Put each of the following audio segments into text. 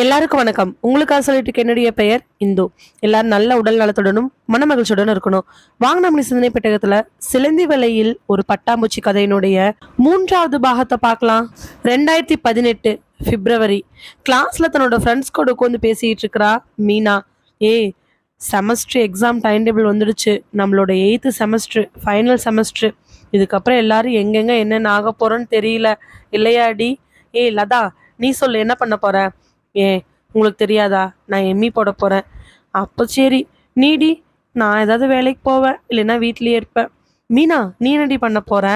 எல்லாருக்கும் வணக்கம். உங்களுக்காக சொல்லிட்டு என்னுடைய பெயர் இந்து. எல்லாரும் நல்ல உடல் நலத்துடனும் மனமகிழ்ச்சியுடனும் இருக்கணும். வாங்க நம்ம சிந்தனை பெட்டகத்துல சிலந்தி வலையில் ஒரு பட்டாம்பூச்சி கதையினுடைய மூன்றாவது பாகத்தை பார்க்கலாம். ரெண்டாயிரத்தி பதினெட்டு பிப்ரவரி. கிளாஸ்ல தன்னோட ஃப்ரெண்ட்ஸ் கூட உட்காந்து பேசிட்டு இருக்கிறா மீனா. ஏய் செமஸ்டர் எக்ஸாம் டைம் டேபிள் வந்துடுச்சு. நம்மளோட எயித்து செமஸ்டர் ஃபைனல் செமஸ்டர் இதுக்கப்புறம் எல்லாரும் எங்கெங்க என்னென்ன ஆக போறோன்னு தெரியல. இல்லையாடி? ஏய் லதா நீ சொல்லு என்ன பண்ண போற? ஏன்? உங்களுக்கு தெரியாதா? நான் எம்மி போட போகிறேன் அப்போ சரி. நீடி நான் ஏதாவது வேலைக்கு போவேன் இல்லைன்னா வீட்லயே இருப்பேன். மீனா நீ என்னடி பண்ண போற?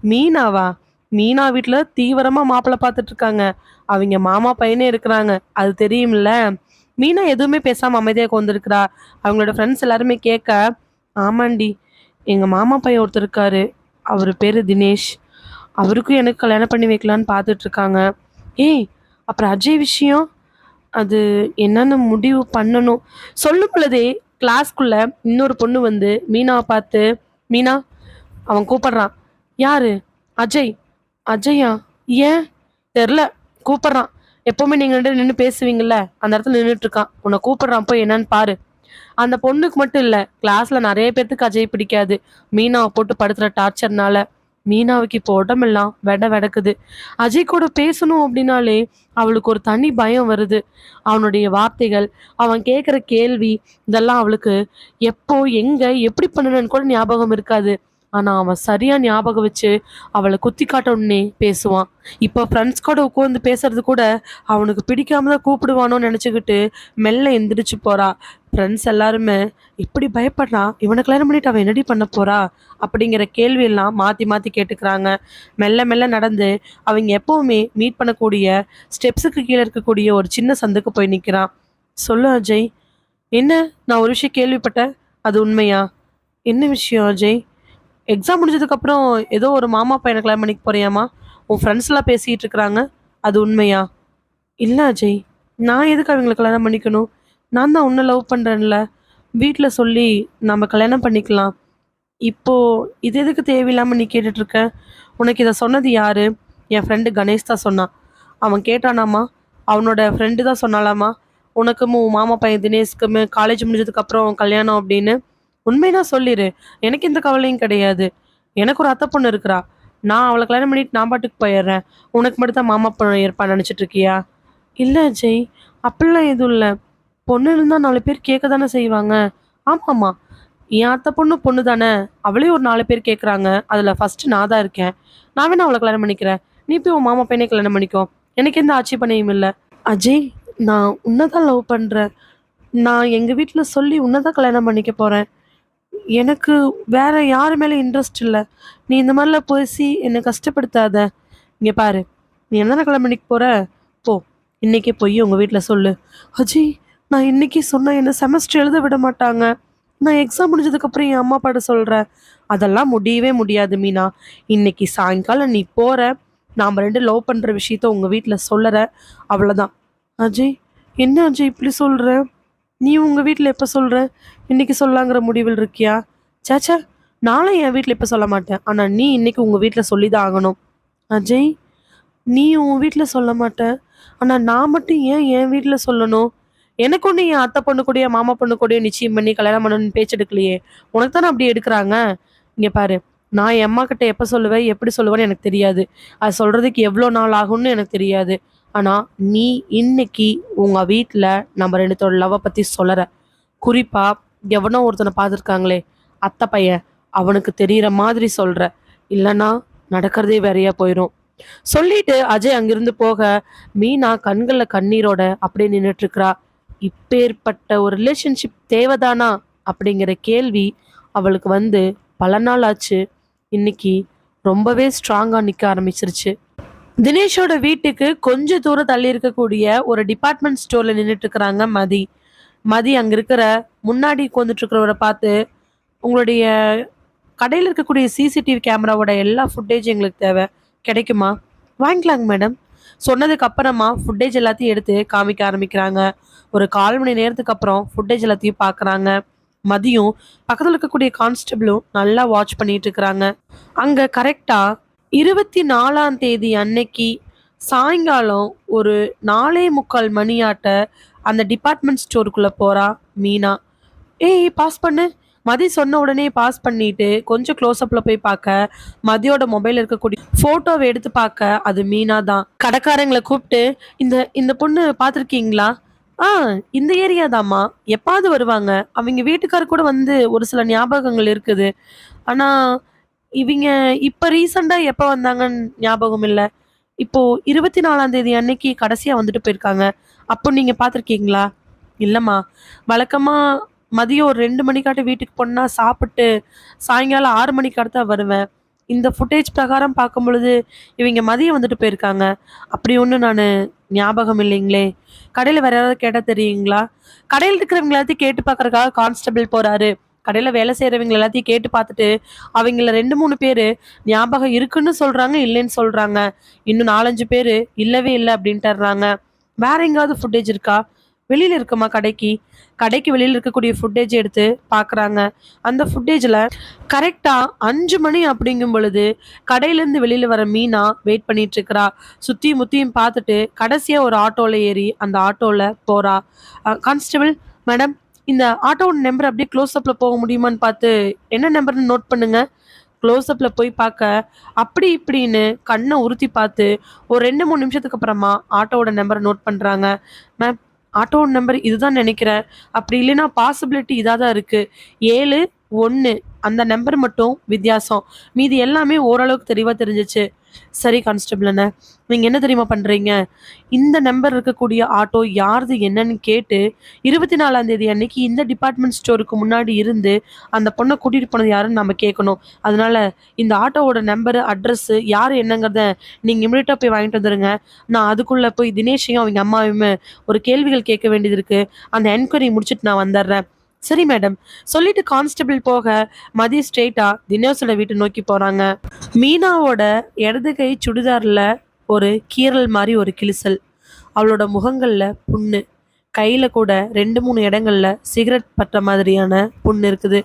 மீனாவா? மீனா வீட்டில் தீவிரமாக மாப்பிள்ளை பார்த்துட்டு இருக்காங்க அவங்க மாமா பையனே இருக்கிறாங்க. அது தெரியும்ல? மீனா எதுவுமே பேசாமல் அமைதியாக வந்திருக்கிறா அவங்களோட ஃப்ரெண்ட்ஸ் எல்லாருமே கேட்க ஆமாண்டி எங்கள் மாமா பையன் ஒருத்தர் இருக்காரு. அவர் பேர் தினேஷ். அவருக்கும் எனக்கு கல்யாணம் பண்ணி வைக்கலான்னு பார்த்துட்ருக்காங்க. ஏய் அப்புறம் அஜய் விஷயம் அது என்னென்ன முடிவு பண்ணணும்? சொல்லும் பொழுதே கிளாஸ்க்குள்ள இன்னொரு பொண்ணு வந்து மீனாவை பார்த்து மீனா அவன் கூப்பிடுறான். யாரு? அஜய். அஜயா ஏன்? தெரில. கூப்பிடுறான். எப்போவுமே நீங்கள் ரெண்டு நின்று பேசுவீங்கல்ல? அந்த இடத்துல நின்றுட்டு இருக்கான் உன்னை கூப்பிடுறான் போய் என்னன்னு பாரு. அந்த பொண்ணுக்கு மட்டும் இல்லை கிளாஸில் நிறைய பேர்த்துக்கு அஜய் பிடிக்காது. மீனாவை போட்டு படுத்துகிற டார்ச்சர்னால மீனாவுக்கு இப்போ உடம்பெல்லாம் வெட வெடக்குது. அஜய் கூட பேசணும் அப்படின்னாலே அவளுக்கு ஒரு தனி பயம் வருது. அவனுடைய வார்த்தைகள் அவன் கேட்குற கேள்வி இதெல்லாம் அவளுக்கு எப்போ எங்கே எப்படி பண்ணணும்னு கூட ஞாபகம் இருக்காது. ஆனால் அவன் சரியாக ஞாபகம் வச்சு அவளை குத்தி காட்டணுன்னே பேசுவான். இப்போ ஃப்ரெண்ட்ஸ் கூட உட்காந்து பேசுறது கூட அவனுக்கு பிடிக்காம தான் கூப்பிடுவானோன்னு நினச்சிக்கிட்டு மெல்ல எந்திரிச்சு போறா. ஃப்ரெண்ட்ஸ் எல்லாருமே இப்படி பயப்படுறான் இவனை கல்யாணம் பண்ணிட்டு அவன் என்னடி பண்ண போறா? அப்படிங்கிற கேள்வியெல்லாம் மாற்றி மாற்றி கேட்டுக்கிறாங்க. மெல்ல மெல்ல நடந்து அவங்க எப்பவுமே மீட் பண்ணக்கூடிய ஸ்டெப்ஸுக்கு கீழே இருக்கக்கூடிய ஒரு சின்ன சந்துக்கு போய் நிற்கிறான் சொல்லு அஜய் என்ன? நான் ஒரு விஷயம் கேள்விப்பட்டேன். அது உண்மையா? என்ன விஷயம் அஜய்? எக்ஸாம் முடிஞ்சதுக்கப்புறம் ஏதோ ஒரு மாமா பையனை கல்யாணம் பண்ணிக்க போறியாமா உன் ஃப்ரெண்ட்ஸ்லாம் பேசிகிட்டு இருக்கிறாங்க. அது உண்மையா? இல்லை அஜய். நான் எதுக்கு அவங்களை கல்யாணம் பண்ணிக்கணும்? நான் தான் உன்னை லவ் பண்ணுறேன்ல வீட்டில் சொல்லி நம்ம கல்யாணம் பண்ணிக்கலாம். இப்போ இது எதுக்கு தேவையில்லாமல் நீ கேட்டுட்ருக்க உனக்கு இதை சொன்னது யாரு? என் ஃப்ரெண்டு கணேஷ் தான் சொன்னான். அவன் கேட்டானாமா அவனோட ஃப்ரெண்டு தான் சொன்னாலாமா உனக்கும் உன் மாமா பையன் தினேஷ்க்குமே காலேஜ் முடிஞ்சதுக்கப்புறம் கல்யாணம் அப்படின்னு. உண்மைனா சொல்லிடு எனக்கு எந்த கவலையும் கிடையாது. எனக்கு ஒரு அத்தை பொண்ணு இருக்கிறா. நான் அவளை கல்யாணம் பண்ணிட்டு நான் பாட்டுக்கு போயிடுறேன். உனக்கு மட்டும் தான் மாமா பொண்ணு இருப்பான்னு நினச்சிட்டு இருக்கியா? இல்லை ஜெய் அப்படிலாம் எதுவும் இல்லை. பொண்ணு இருந்தால் நாலு பேர் கேட்க தானே செய்வாங்க. ஆமாம்மா. என் அத்தை பொண்ணு பொண்ணு தானே. அவளே ஒரு நாலு பேர் கேட்குறாங்க. அதில் ஃபஸ்ட்டு நான் தான் இருக்கேன். நான் வேணா அவளை கல்யாணம் பண்ணிக்கிறேன். நீ போய் உன் மாமா பையனை கல்யாணம் பண்ணிக்கோ. எனக்கு எந்த ஆட்சேபனையும் இல்லை. அஜய் நான் உன்னை தான் லவ் பண்ணுறேன் நான் எங்கள் வீட்டில் சொல்லி உன்னை தான் கல்யாணம் பண்ணிக்க போகிறேன் எனக்கு வேற யாரு மேலே இன்ட்ரெஸ்ட் இல்லை. நீ இந்த மாதிரிலாம் பேசி என்னை கஷ்டப்படுத்தாத. இங்கே பாரு நீ என்ன கிளம்பிக்கு போகிற போற? போ இன்னைக்கே போய் உங்கள் வீட்டில் சொல்லு. அஜய் நான் இன்னைக்கு சொன்னால் என்ன செமஸ்டர் எழுத விட மாட்டாங்க. நான் எக்ஸாம் முடிஞ்சதுக்கப்புறம் என் அம்மா பாட்ட சொல்கிறேன் அதெல்லாம் முடியவே முடியாது மீனா. இன்னைக்கு சாயங்காலம் நீ போகிற நாம் ரெண்டு லவ் பண்ணுற விஷயத்த உங்கள் வீட்டில் சொல்லற. அவ்வளோதான் அஜய் என்ன அஜய் இப்படி சொல்கிறேன் நீ உங்கள் வீட்டில் எப்போ சொல்கிற இன்றைக்கி சொல்லாங்கிற முடிவில் இருக்கியா? சேச்சா நானும் என் வீட்டில் இப்போ சொல்ல மாட்டேன். ஆனால் நீ இன்றைக்கி உங்கள் வீட்டில் சொல்லி தான் ஆகணும். அஜய் நீ உன் வீட்டில் சொல்ல மாட்டேன் ஆனால் நான் மட்டும் ஏன் என் வீட்டில் சொல்லணும்? எனக்கு ஒன்று என் அத்தை பொண்ணு கூடயோ மாமா பொண்ணு கூடயோ நிச்சயம் பண்ணி கல்யாணம் பண்ணணும்னு பேச்சு எடுக்கலையே. உனக்கு தானே அப்படி எடுக்கிறாங்க? இங்கே பாரு. நான் என் அம்மா கிட்ட எப்போ சொல்லுவேன் எப்படி சொல்லுவேன்னு எனக்கு தெரியாது. அது சொல்கிறதுக்கு எவ்வளோ நாள் ஆகும்னு எனக்கு தெரியாது. ஆனால் நீ இன்னைக்கு உங்கள் வீட்டில் நம்ம ரெண்டுத்தோட லவ்வை பற்றி சொல்லற. குறிப்பாக எவனோ ஒருத்தனை பார்த்துருக்காங்களே அத்தை பையன் அவனுக்கு தெரிகிற மாதிரி சொல்ற. இல்லைன்னா நடக்கிறதே வேறையா போயிடும் சொல்லிட்டு அஜய் அங்கிருந்து போக மீனா கண்களில் கண்ணீரோட அப்படியே நின்றுட்டு இருக்கிறா இப்பேற்பட்ட ஒரு ரிலேஷன்ஷிப் தேவைதானா? அப்படிங்கிற கேள்வி அவளுக்கு வந்து பல நாள் ஆச்சு. இன்னைக்கு ரொம்பவே ஸ்ட்ராங்காக நிற்க ஆரம்பிச்சிருச்சு. தினேஷோட வீட்டுக்கு கொஞ்ச தூரம் தள்ளி இருக்கக்கூடிய ஒரு டிபார்ட்மெண்ட் ஸ்டோர்ல நின்றுட்டு இருக்கிறாங்க மதி. மதி அங்க இருக்கிற முன்னாடி உட்காந்துட்டு இருக்கிறவரை பார்த்து உங்களுடைய கடையில் இருக்கக்கூடிய சிசிடிவி கேமராவோட எல்லா ஃபுட்டேஜ் எங்களுக்கு தேவை. கிடைக்குமா? வாங்கிக்கலாங்க மேடம் சொன்னதுக்கு அப்புறமா ஃபுட்டேஜ் எல்லாத்தையும் எடுத்து காமிக்க ஆரம்பிக்கிறாங்க. ஒரு கால் மணி நேரத்துக்கு அப்புறம் ஃபுட்டேஜ் எல்லாத்தையும் பார்க்குறாங்க. மதியம் பக்கத்தில் இருக்கக்கூடிய கான்ஸ்டபிளும் நல்லா வாட்ச் பண்ணிட்டு இருக்கிறாங்க. அங்கே கரெக்டாக இருபத்தி நாலாம் தேதி அன்னைக்கு சாயங்காலம் ஒரு நாலே முக்கால் மணியாட்ட அந்த டிபார்ட்மெண்ட் ஸ்டோருக்குள்ளே போகிறா மீனா. ஏய் பாஸ் பண்ணு. மதி சொன்ன உடனே பாஸ் பண்ணிட்டு கொஞ்சம் க்ளோஸ்அப்பில் போய் பார்க்க மதியோட மொபைல் இருக்கக்கூடிய ஃபோட்டோவை எடுத்து பார்க்க அது மீனா தான். கடைக்காரங்களை கூப்பிட்டு இந்த இந்த பொண்ணு பார்த்துருக்கீங்களா? ஆ இந்த ஏரியா தாம்மா. எப்பாவது வருவாங்க. அவங்க வீட்டுக்கார் கூட வந்து ஒரு சில ஞாபகங்கள் இருக்குது. ஆனால் இவங்க இப்ப ரீசெண்டா எப்ப வந்தாங்கன்னு ஞாபகம் இல்ல இப்போ இருபத்தி நாலாம் தேதி அன்னைக்கு கடைசியா வந்துட்டு போயிருக்காங்க. அப்போ நீங்க பார்த்துருக்கீங்களா இல்லம்மா. வழக்கமா மதியம் ஒரு ரெண்டு மணிக்காட்டு வீட்டுக்கு போனா சாப்பிட்டு சாயங்காலம் ஆறு மணிக்காட்டு தான் வருவேன். இந்த ஃபுட்டேஜ் பிரகாரம் பார்க்கும் பொழுது இவங்க மதியம் வந்துட்டு போயிருக்காங்க. அப்படி ஒன்றும் நான் ஞாபகம் இல்லைங்களே கடையில் வேற யாராவது கேட்டால் தெரியுங்களா? கடையில் இருக்கிறவங்க எல்லாத்தையும் கேட்டு பார்க்கறதுக்காக கான்ஸ்டபிள் போறாரு. கடையில் வேலை செய்கிறவங்க எல்லாத்தையும் கேட்டு பார்த்துட்டு அவங்கள ரெண்டு மூணு பேர் ஞாபகம் இருக்குன்னு சொல்கிறாங்க இல்லைன்னு சொல்கிறாங்க இன்னும் நாலஞ்சு பேர் இல்லவே இல்லை அப்படின்ட்டுறாங்க வேற எங்காவது ஃபுட்டேஜ் இருக்கா? வெளியில் இருக்குமா கடைக்கு? கடைக்கு வெளியில் இருக்கக்கூடிய ஃபுட்டேஜ் எடுத்து பார்க்குறாங்க. அந்த ஃபுட்டேஜில் கரெக்டாக அஞ்சு மணி அப்படிங்கும் பொழுது கடையிலேருந்து வெளியில் வர மீனா வெயிட் பண்ணிகிட்ருக்குறா சுற்றியும் முத்தியும் பார்த்துட்டு கடைசியாக ஒரு ஆட்டோவில் ஏறி அந்த ஆட்டோவில் போகிறா கான்ஸ்டபிள் மேடம் இந்த ஆட்டோவோட நம்பர் அப்படியே க்ளோஸ்அப்பில் போக முடியுமான்னு பார்த்து என்ன நம்பர்னு நோட் பண்ணுங்க. க்ளோஸ்அப்பில் போய் பார்க்க அப்படி இப்படின்னு கண்ணை உறுத்தி பார்த்து ஒரு ரெண்டு மூணு நிமிஷத்துக்கு அப்புறமா ஆட்டோவோட நம்பரை நோட் பண்ணுறாங்க மேம் ஆட்டோவோட நம்பர் இதுதான் நினைக்கிறேன். அப்படி இல்லைன்னா பாசிபிலிட்டி இதாக தான் இருக்குது ஏழு ஒன்று அந்த நம்பர் மட்டும் வித்தியாசம். மீதி எல்லாமே ஓரளவுக்கு தெளிவாக தெரிஞ்சிச்சு. சரி கான்ஸ்டபிள் நீங்கள் என்ன தெரியுமா பண்ணுறீங்க இந்த நம்பர் இருக்கக்கூடிய ஆட்டோ யாருது என்னன்னு கேட்டு இருபத்தி நாலாம் தேதி அன்னைக்கு இந்த டிபார்ட்மெண்ட் ஸ்டோருக்கு முன்னாடி இருந்து அந்த பொண்ணை கூட்டிகிட்டு போனது யாருன்னு நம்ம கேட்கணும் அதனால இந்த ஆட்டோவோட நம்பரு அட்ரஸ்ஸு யார் என்னங்கிறத நீங்கள் இமீடியட்டாக போய் வாங்கிட்டு வந்துடுங்க நான் அதுக்குள்ளே போய் தினேஷையும் அவங்க அம்மாவையும் ஒரு கேள்விகள் கேட்க வேண்டியது இருக்குது அந்த என்கொயரி முடிச்சுட்டு நான் வந்துடுறேன் சரி மேடம் சொல்லிட்டு கான்ஸ்டபிள் போக மதிய ஸ்ட்ரெயிட்டா தினேஷோட வீட்டை நோக்கி போறாங்க. மீனாவோட இடது கை சுடிதாரில் ஒரு கீறல் மாதிரி ஒரு கிழிசல். அவளோட முகங்களில் புண்ணு. கையில் கூட ரெண்டு மூணு இடங்களில் சிகரெட் பற்ற மாதிரியான புண்ணு இருக்குது.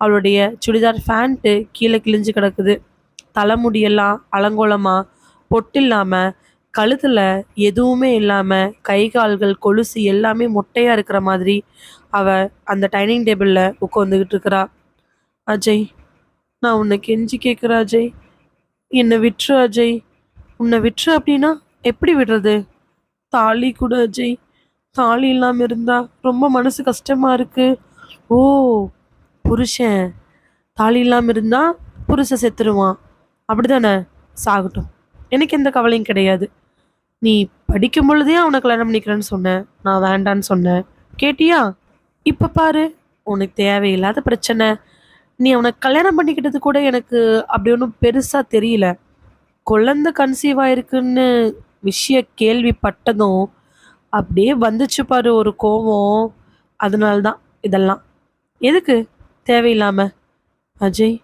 அவளுடைய சுடிதார் ஃபேண்ட்டு கீழே கிழிஞ்சு கிடக்குது. தலைமுடியெல்லாம் அலங்கோலமாக பொட்டு இல்லாமல் கழுத்தில் எதுவுமே இல்லாமல் கை கால்கள் கொலுசு எல்லாமே மொட்டையாக இருக்கிற மாதிரி அவள் அந்த டைனிங் டேபிளில் உட்காந்துக்கிட்டு இருக்கிறா. அஜய் நான் உன்னை கெஞ்சி கேட்குற அஜய். என்னை விட்டுரு அஜய். உன்னை விட்டுரு அப்படின்னா எப்படி விடுறது? தாலி கூட அஜய். தாலி இல்லாமல் இருந்தா ரொம்ப மனசு கஷ்டமாக இருக்குது ஓ புருஷன். தாலி இல்லாமல் இருந்தால் புருஷன் செத்துருவான். அப்படிதானே சாகட்டும். எனக்கு எந்த கவலையும் கிடையாது. நீ படிக்கும் பொழுதே அவனை கல்யாணம் பண்ணிக்கிறேன்னு சொன்னேன் நான் வேண்டான்னு சொன்னேன் கேட்டியா? இப்போ பாரு உனக்கு தேவையில்லாத பிரச்சனை. நீ அவனை கல்யாணம் பண்ணிக்கிட்டது கூட எனக்கு அப்படி ஒன்றும் பெருசாக தெரியல. குழந்தை கன்சீவ் ஆயிருக்குன்னு விஷயம் கேள்விப்பட்டதும் அப்படியே வந்துச்சு பாரு ஒரு கோவம். அதனால்தான் இதெல்லாம். எதுக்கு? தேவையில்லாம. அஜய்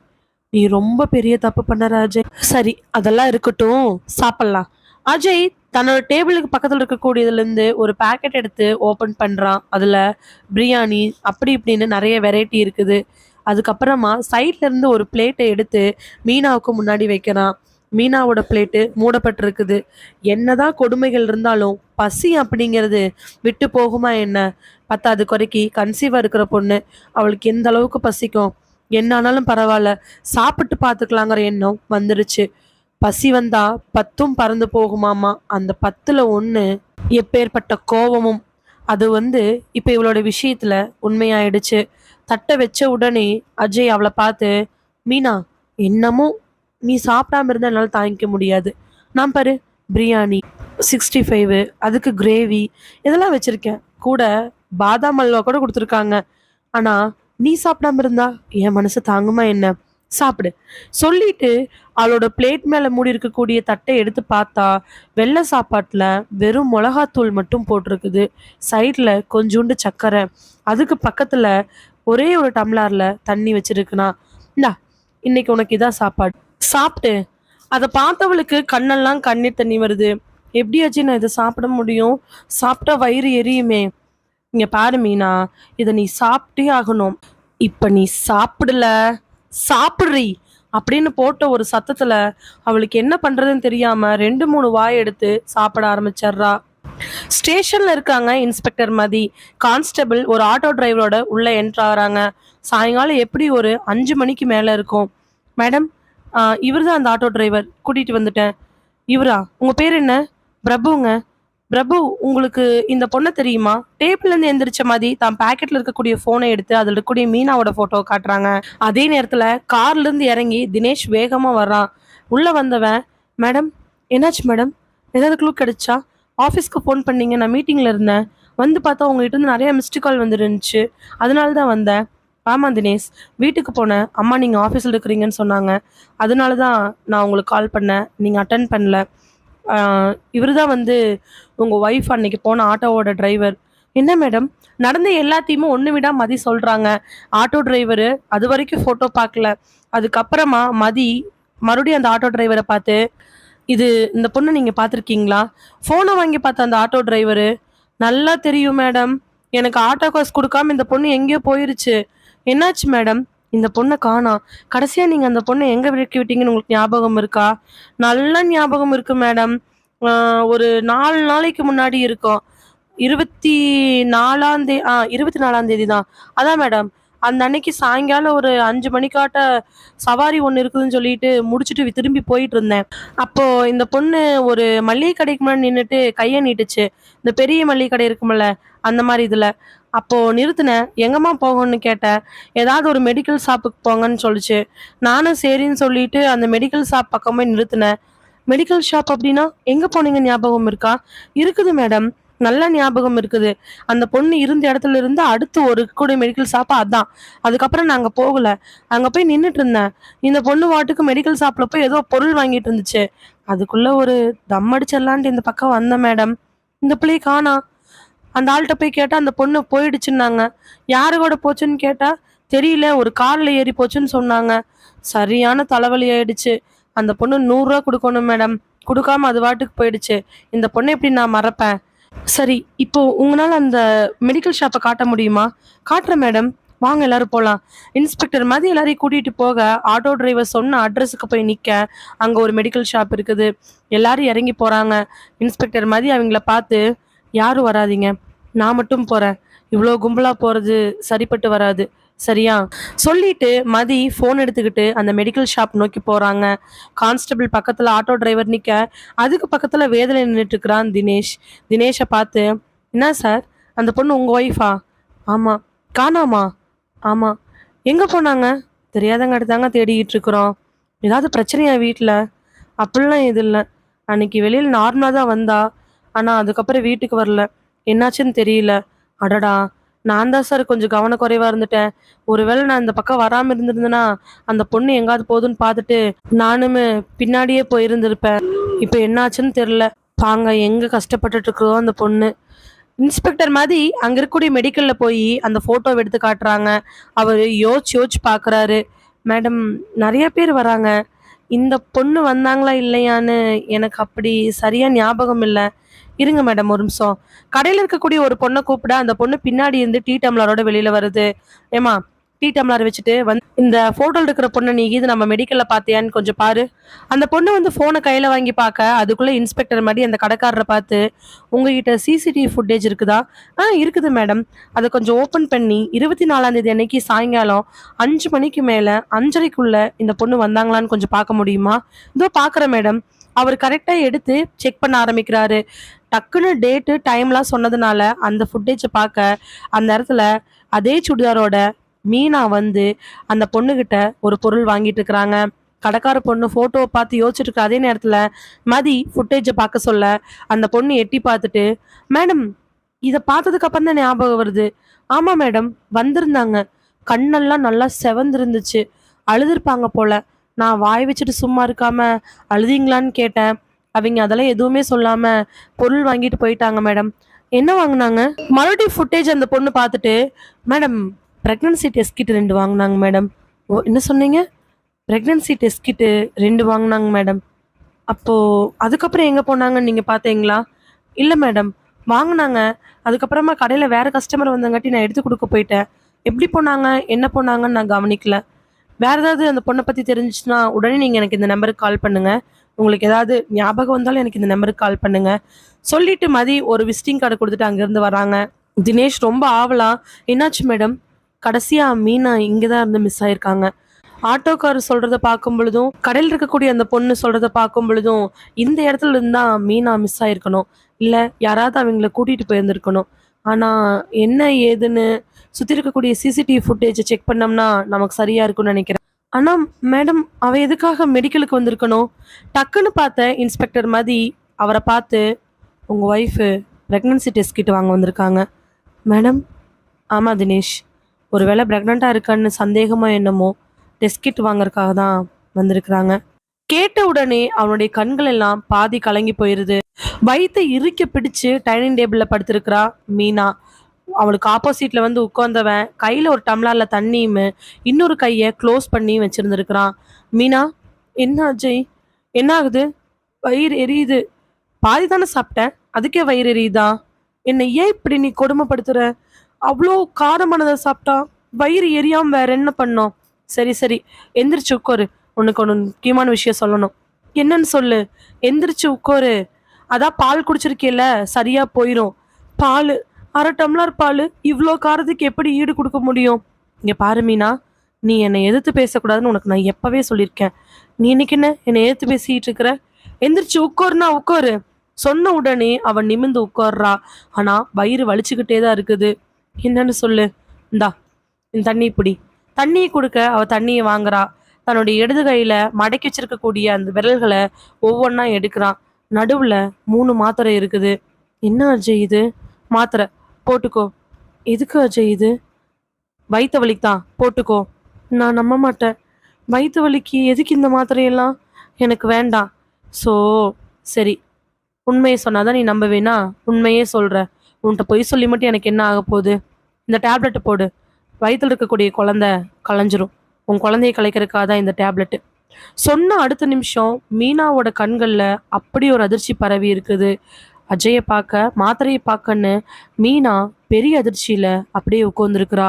நீ ரொம்ப பெரிய தப்பு பண்ண அஜய் சரி அதெல்லாம் இருக்கட்டும். சாப்பிட்லாம். அஜய் தன்னோட டேபிளுக்கு பக்கத்தில் இருக்கக்கூடியதுலேருந்து ஒரு பேக்கெட் எடுத்து ஓப்பன் பண்ணுறான் அதில் பிரியாணி அப்படி இப்படின்னு நிறைய வெரைட்டி இருக்குது. அதுக்கப்புறமா சைட்லேருந்து ஒரு பிளேட்டை எடுத்து மீனாவுக்கு முன்னாடி வைக்கிறான். மீனாவோட பிளேட்டு மூடப்பட்டிருக்குது. என்னதான் கொடுமைகள் இருந்தாலும் பசி அப்படிங்கிறது விட்டு போகுமா என்ன? பத்தாது குறைக்கி. கன்சீவாக இருக்கிற பொண்ணு. அவளுக்கு எந்த அளவுக்கு பசிக்கும்? என்னானாலும் பரவாயில்ல. சாப்பிட்டு பார்த்துக்கலாங்கிற எண்ணம் வந்துருச்சு. பசி வந்தா பத்தும் பறந்து போகுமாமா அந்த பத்துல ஒன்று எப்பேற்பட்ட கோபமும். அது வந்து இப்போ இவளோட விஷயத்துல உண்மையாயிடுச்சு. தட்டை வச்ச உடனே அஜய் அவளை பார்த்து மீனா என்னமோ நீ சாப்பிடாம இருந்தா என்னால் தாங்கிக்க முடியாது. நான் பாரு பிரியாணி சிக்ஸ்டி ஃபைவ் அதுக்கு கிரேவி இதெல்லாம் வச்சிருக்கேன். கூட பாதாம் அல்வா கூட கொடுத்துருக்காங்க. ஆனால் நீ சாப்பிடாம இருந்தா என் மனசு தாங்குமா என்ன? சாப்பிடு. சொல்லிட்டு அவளோட பிளேட் மேல மூடி இருக்கக்கூடிய தட்டை எடுத்து பார்த்தா வெள்ளை சாப்பாட்டுல வெறும் மிளகாத்தூள் மட்டும் போட்டிருக்குது. சைட்ல கொஞ்சோண்டு சர்க்கரை அதுக்கு பக்கத்துல ஒரே ஒரு டம்ளாரில் தண்ணி வச்சிருக்குனா இந்தா இன்னைக்கு உனக்கு இதான் சாப்பாடு. சாப்பிட்டு அதை பார்த்தவளுக்கு கண்ணெல்லாம் கண்ணீர் தண்ணி வருது. எப்படியாச்சும் நான் இதை சாப்பிட முடியும்? சாப்பிட்டா வயிறு எரியுமே. இங்க பாரு மீனா இதை நீ சாப்பிட்டே ஆகணும். இப்ப நீ சாப்பிடல. சாப்பிட்றி அப்படின்னு போட்ட ஒரு சத்தத்துல அவளுக்கு என்ன பண்றதுன்னு தெரியாம ரெண்டு மூணு வாய் எடுத்து சாப்பிட ஆரம்பிச்சிடுறா ஸ்டேஷன்ல இருக்காங்க இன்ஸ்பெக்டர் மதி. கான்ஸ்டபிள் ஒரு ஆட்டோ டிரைவரோட உள்ள என்ட்ராகிறாங்க சாயங்காலம் எப்படி ஒரு அஞ்சு மணிக்கு மேல இருக்கும்? மேடம் இவர் தான் அந்த ஆட்டோ டிரைவர். கூட்டிட்டு வந்துட்டேன். இவரா? உங்க பேர் என்ன? பிரபுங்க. பிரபு உங்களுக்கு இந்த பொண்ணை தெரியுமா? டேப்ல இருந்து எந்திரிச்ச மாதிரி தான் பாக்கெட்ல இருக்கக்கூடிய போனை எடுத்து அதுல இருக்கக்கூடிய மீனாவோட போட்டோ காட்டுறாங்க. அதே நேரத்துல கார்ல இருந்து இறங்கி தினேஷ் வேகமா வர்றான். உள்ள வந்தவன் மேடம் என்னாச்சு மேடம்? ஏதாவது க்ளூ கிடைச்சா? ஆஃபீஸ்க்கு ஃபோன் பண்ணீங்க நான் மீட்டிங்கில் இருந்தேன். வந்து பார்த்தா உங்ககிட்ட இருந்து நிறைய மிஸ்டு கால் வந்துருந்துச்சு. அதனால தான் வந்தேன். ஆமாம் தினேஷ் வீட்டுக்கு போனேன். அம்மா நீங்கள் ஆஃபீஸில் இருக்கிறீங்கன்னு சொன்னாங்க. அதனால தான் நான் உங்களுக்கு கால் பண்ணேன். நீங்கள் அட்டன் பண்ணல. இவர் தான் வந்து உங்கள் ஒய்ஃப் அன்னைக்கு போன ஆட்டோவோட டிரைவர் என்ன மேடம் நடந்த எல்லாத்தையுமே ஒன்று விடா மதி சொல்கிறாங்க ஆட்டோ டிரைவரு அது வரைக்கும் ஃபோட்டோ பார்க்கல. அதுக்கப்புறமா மதி மறுபடியும் அந்த ஆட்டோ டிரைவரை பார்த்து இது இந்த பொண்ணை நீங்கள் பார்த்துருக்கீங்களா? ஃபோனை வாங்கி பார்த்த அந்த ஆட்டோ டிரைவரு நல்லா தெரியும் மேடம் எனக்கு ஆட்டோ காசு கொடுக்காம இந்த பொண்ணு எங்கேயோ போயிருச்சு. என்னாச்சு மேடம் இந்த பொண்ணை காணோம் கடைசியாக நீங்கள் அந்த பொண்ணை எங்கே விலக்கி விட்டீங்கன்னு உங்களுக்கு ஞாபகம் இருக்கா? நல்ல ஞாபகம் இருக்கு மேடம் ஆஹ் ஒரு நாலு நாளைக்கு முன்னாடி இருக்கும். இருபத்தி நாலாம் தேதி ஆ இருபத்தி நாலாம் தேதி தான். அதான் மேடம் அந்த அன்னைக்கு சாயங்காலம் ஒரு அஞ்சு மணிக்காட்ட சவாரி ஒன்று இருக்குதுன்னு சொல்லிட்டு முடிச்சுட்டு திரும்பி போயிட்டு இருந்தேன் அப்போ இந்த பொண்ணு ஒரு மளிகை கடைக்கு முன்னாடி நின்றுட்டு கையை நீட்டுச்சு. இந்த பெரிய மளிகை கடை இருக்குமில்ல அந்த மாதிரி இதில். அப்போது நிறுத்தினேன். எங்கம்மா போகணும்னு கேட்டேன் ஏதாவது ஒரு மெடிக்கல் ஷாப்புக்கு போங்கன்னு சொல்லிச்சு. நானும் சரின்னு சொல்லிட்டு அந்த மெடிக்கல் ஷாப் பக்கமே நிறுத்தினேன். மெடிக்கல் ஷாப் அப்படின்னா எங்கே போனீங்க ஞாபகம் இருக்கா? இருக்குது மேடம் நல்ல ஞாபகம் இருக்குது. அந்த பொண்ணு இருந்த இடத்துல இருந்து அடுத்து ஒரு கூட மெடிக்கல் ஷாப் அதான். அதுக்கப்புறம் நாங்கள் போகல. அங்கே போய் நின்றுட்டு இருந்தேன். இந்த பொண்ணு வாட்டுக்கு மெடிக்கல் ஷாப்பில் போய் ஏதோ பொருள் வாங்கிட்டு இருந்துச்சு. அதுக்குள்ளே ஒரு தம் அடிச்சிடலான்ட்டு இந்த பக்கம் வந்தேன் மேடம் இந்த பிள்ளையை காணா. அந்த ஆள்கிட்ட போய் கேட்டால் அந்த பொண்ணு போயிடுச்சுன்னாங்க. யாரு கூட போச்சுன்னு கேட்டால் தெரியல ஒரு காரில் ஏறி போச்சுன்னு சொன்னாங்க. சரியான தலைவலி ஆயிடுச்சு. அந்த பொண்ணு நூறுரூவா கொடுக்கணும் மேடம் கொடுக்காம அது வாட்டுக்கு போயிடுச்சு. இந்த பொண்ணை எப்படி நான் மறப்பேன்? சரி இப்போ உங்களால் அந்த மெடிக்கல் ஷாப்பை காட்ட முடியுமா? காட்டுறேன் மேடம் வாங்க எல்லாரும் போகலாம் இன்ஸ்பெக்டர் மாதிரி எல்லாரையும் கூட்டிகிட்டு போக ஆட்டோ டிரைவர் சொன்ன அட்ரஸுக்கு போய் நிற்க அங்கே ஒரு மெடிக்கல் ஷாப் இருக்குது. எல்லாரும் இறங்கி போகிறாங்க இன்ஸ்பெக்டர் மாதிரி அவங்கள பார்த்து யாரும் வராதீங்க. நான் மட்டும் போகிறேன் இவ்வளோ கும்பலாக போகிறது சரிப்பட்டு வராது. சரியா? சொல்லிட்டு மதி ஃபோன் எடுத்துக்கிட்டு அந்த மெடிக்கல் ஷாப் நோக்கி போகிறாங்க கான்ஸ்டபிள் பக்கத்தில் ஆட்டோ டிரைவர் நிற்க அதுக்கு பக்கத்தில் வேதனை நின்றுட்டுருக்கிறான் தினேஷ். தினேஷை பார்த்து என்ன சார் அந்த பொண்ணு உங்கள் ஒய்ஃபா ஆமாம் காணாமா? ஆமாம் எங்கே போனாங்க? தெரியாதங்க அடுத்தாங்க தேடிக்கிட்டு இருக்கிறோம். ஏதாவது பிரச்சனையா வீட்டில் அப்படிலாம் இது இல்லை. அன்னைக்கு வெளியில் நார்மலாக தான் வந்தா. ஆனால் அதுக்கப்புறம் வீட்டுக்கு வரல. என்னாச்சுன்னு தெரியல. அடடா. நான் தான் சார் கொஞ்சம் கவனக்குறைவாக இருந்துட்டேன். ஒருவேளை நான் இந்த பக்கம் வராமல் இருந்திருந்தேன்னா அந்த பொண்ணு எங்காவது போகுதுன்னு பார்த்துட்டு நானுமே பின்னாடியே போயிருந்திருப்பேன். இப்போ என்னாச்சுன்னு தெரில பாங்க எங்கே கஷ்டப்பட்டுட்டு இருக்கிறதோ அந்த பொண்ணு. இன்ஸ்பெக்டர் மாதிரி அங்கே இருக்கக்கூடிய மெடிக்கலில் போய் அந்த ஃபோட்டோவை எடுத்து காட்டுறாங்க. அவர் யோசிச்சு யோசிச்சு பார்க்குறாரு மேடம் நிறைய பேர் வராங்க. இந்த பொண்ணு வந்தாங்களா இல்லையான்னு எனக்கு அப்படி சரியாக ஞாபகம் இல்லை. இருங்க மேடம் ஒரு நிமிஷம். கடையில் இருக்கக்கூடிய ஒரு பொண்ணை கூப்பிட அந்த பொண்ணு பின்னாடி இருந்து டீ டம்ளரோட வெளியில வருது. ஏமா டீ டம்ளர் வச்சுட்டு வந்து இந்த போட்டோல இருக்கிற பொண்ணை நீ இது நம்ம மெடிக்கல்ல பாத்தியான்னு கொஞ்சம் பாரு. அந்த பொண்ணு வந்து போனை கையில வாங்கி பார்க்க அதுக்குள்ள இன்ஸ்பெக்டர் மாதிரி அந்த கடைக்காரரை பார்த்து உங்ககிட்ட சிசிடிவி ஃபுட்டேஜ் இருக்குதா? ஆ இருக்குது மேடம் அதை கொஞ்சம் ஓப்பன் பண்ணி இருபத்தி நாலாம் தேதி அன்னைக்கு சாயங்காலம் அஞ்சு மணிக்கு மேல அஞ்சரைக்குள்ள இந்த பொண்ணு வந்தாங்களான்னு கொஞ்சம் பார்க்க முடியுமா? இதோ பார்க்குறேன் மேடம் அவர் கரெக்டாக எடுத்து செக் பண்ண ஆரம்பிக்கிறாரு. டக்குன்னு டேட்டு டைம்லாம் சொன்னதுனால அந்த ஃபுட்டேஜை பார்க்க அந்த இடத்துல அதே சுடிதாரோட மீனா வந்து அந்த பொண்ணுகிட்ட ஒரு பொருள் வாங்கிட்டு இருக்கிறாங்க. கடைக்கார பொண்ணு ஃபோட்டோவை பார்த்து யோசிச்சுட்டு இருக்க அதே நேரத்தில் மதி ஃபுட்டேஜை பார்க்க சொல்ல அந்த பொண்ணு எட்டி பார்த்துட்டு மேடம் இதை பார்த்ததுக்கு அப்புறம் தான் ஞாபகம் வருது. ஆமாம் மேடம் வந்திருந்தாங்க. கண்ணெல்லாம் நல்லா செவந்திருந்துச்சு. அழுதுருப்பாங்க போல. நான் வாய் வச்சுட்டு சும்மா இருக்காம அழுதிங்களான்னு கேட்டேன். அவங்க அதெல்லாம் எதுவுமே சொல்லாம பொருள் வாங்கிட்டு போயிட்டாங்க மேடம் என்ன வாங்கினாங்க? மறுபடியும் ஃபுட்டேஜ் அந்த பொண்ணு பார்த்துட்டு மேடம் ப்ரெக்னன்சி டெஸ்ட் கிட் ரெண்டு வாங்கினாங்க மேடம் ஓ என்ன சொன்னீங்க? ப்ரெக்னன்சி டெஸ்ட் கிட்டு ரெண்டு வாங்கினாங்க மேடம் அப்போது அதுக்கப்புறம் எங்கே போனாங்கன்னு நீங்கள் பார்த்தீங்களா? இல்லை மேடம் வாங்கினாங்க. அதுக்கப்புறமா கடையில் வேறு கஸ்டமர் வந்தங்காட்டி நான் எடுத்து கொடுக்க போயிட்டேன். எப்படி போனாங்க? என்ன போனாங்கன்னு நான் கவனிக்கல. வேறு ஏதாவது அந்த பொண்ணை பற்றி தெரிஞ்சிச்சுன்னா உடனே நீங்கள் எனக்கு இந்த நம்பருக்கு கால் பண்ணுங்கள் உங்களுக்கு ஏதாவது ஞாபகம் வந்தாலும் எனக்கு இந்த நம்பருக்கு கால் பண்ணுங்க. சொல்லிட்டு மதி ஒரு விசிட்டிங் கார்டு கொடுத்துட்டு அங்கேருந்து வராங்க. தினேஷ் ரொம்ப ஆவலா என்னாச்சு மேடம் கடைசியா மீனா இங்கே தான் இருந்து மிஸ் ஆயிருக்காங்க. ஆட்டோக்காரர் சொல்கிறத பார்க்கும் பொழுதும் கடையில் இருக்கக்கூடிய அந்த பொண்ணு சொல்கிறத பார்க்கும் பொழுதும் இந்த இடத்துல இருந்தா மீனா மிஸ் ஆயிருக்கணும். இல்லை யாராவது அவங்கள கூட்டிட்டு போயிருந்திருக்கணும். ஆனா என்ன ஏதுன்னு சுற்றி இருக்கக்கூடிய சிசிடிவி ஃபுட்டேஜை செக் பண்ணோம்னா நமக்கு சரியா இருக்கும்னு நினைக்கிறேன். ஆனால் மேடம் அவள் எதுக்காக மெடிக்கலுக்கு வந்திருக்கணும்? டக்குன்னு பார்த்த இன்ஸ்பெக்டர் மதி அவரை பார்த்து உங்கள் ஒய்ஃபு ப்ரெக்னன்சி டெஸ்ட் கிட்ட வாங்க வந்திருக்காங்க. மேடம் ஆமாம் தினேஷ். ஒருவேளை ப்ரெக்னெண்ட்டாக இருக்கான்னு சந்தேகமோ என்னமோ டெஸ்ட் கிட் வாங்கறதுக்காக தான் வந்திருக்கிறாங்க. கேட்ட உடனே அவனுடைய கண்கள் எல்லாம் பாதி கலங்கி போயிருது. வயிற்றை இறுக்க பிடிச்சு டைனிங் டேபிளில் படுத்திருக்கிறா மீனா. அவளுக்கு ஆப்போசிட்ல வந்து உட்கார்ந்தவன் கையில ஒரு டம்ளர்ல தண்ணியும் இன்னொரு கையை க்ளோஸ் பண்ணி வச்சிருந்திருக்கிறான். மீனா என்ன அஜய்? என்ன ஆகுது? வயிறு எரியுது. பாதி தானே சாப்பிட்டேன் அதுக்கே வயிறு எரியுதா? என்னை ஏன் இப்படி நீ கொடுமைப்படுத்துற? அவ்வளோ காரமானதை சாப்பிட்டா வயிறு எரியாம வேற என்ன பண்ணோம்? சரி சரி எந்திரிச்சு உட்காரு. உனக்கு ஒன்று முக்கியமான விஷயம் சொல்லணும். என்னன்னு சொல்லு. எந்திரிச்சு உட்காரு. அதான் பால் குடிச்சிருக்கேல சரியா போயிடும் பால் அரை டம்ளர் பால் இவ்வளோ காரத்துக்கு எப்படி ஈடு கொடுக்க முடியும்? இங்கே பாரு மீனா நீ என்னை எதிர்த்து பேசக்கூடாதுன்னு உனக்கு நான் எப்பவே சொல்லியிருக்கேன். நீ இன்னைக்கு என்ன என்னை எதிர்த்து பேசிக்கிட்டு இருக்கிற? எந்திரிச்சு உட்காருனா உட்காரு. சொன்ன உடனே அவன் நிமிந்து உட்கார்றா. ஆனால் வயிறு வலிச்சுக்கிட்டே தான் இருக்குது. என்னன்னு சொல்லு. இந்தா இந்த தண்ணி பிடி தண்ணியை கொடுக்க அவள் தண்ணியை வாங்குறா. தன்னுடைய இடது கையில் மடக்கி வச்சிருக்கக்கூடிய அந்த விரல்களை ஒவ்வொன்றா எடுக்கிறான். நடுவில் மூணு மாத்திரை இருக்குது. என்ன அஜய் இது? மாத்திரை. போட்டுக்கோ. எதுக்கு அஜய் இது? வயிற்று வலிக்கு தான் போட்டுக்கோ. நான் நம்ப மாட்டேன். வயிற்று வலிக்கு எதுக்கு இந்த மாத்திரையெல்லாம்? எனக்கு வேண்டாம். ஸோ சரி. உண்மையை சொன்னாதான் நீ நம்பவேனா? உண்மையே சொல்கிற உன்கிட்ட பொய் சொல்லி மட்டும் எனக்கு என்ன ஆக போகுது? இந்த டேப்லெட்டு போடு. வயிற்றில் இருக்கக்கூடிய குழந்தை கலைஞ்சிரும் உன் குழந்தைய கலைக்கிறதுக்காக தான் இந்த டேப்லெட்டு. சொன்ன அடுத்த நிமிஷம் மீனாவோட கண்களில் அப்படி ஒரு அதிர்ச்சி பரவி இருக்குது. அஜயை பார்க்க மாத்திரையை பார்க்கன்னு மீனா பெரிய அதிர்ச்சியில அப்படியே உட்காந்துருக்குறா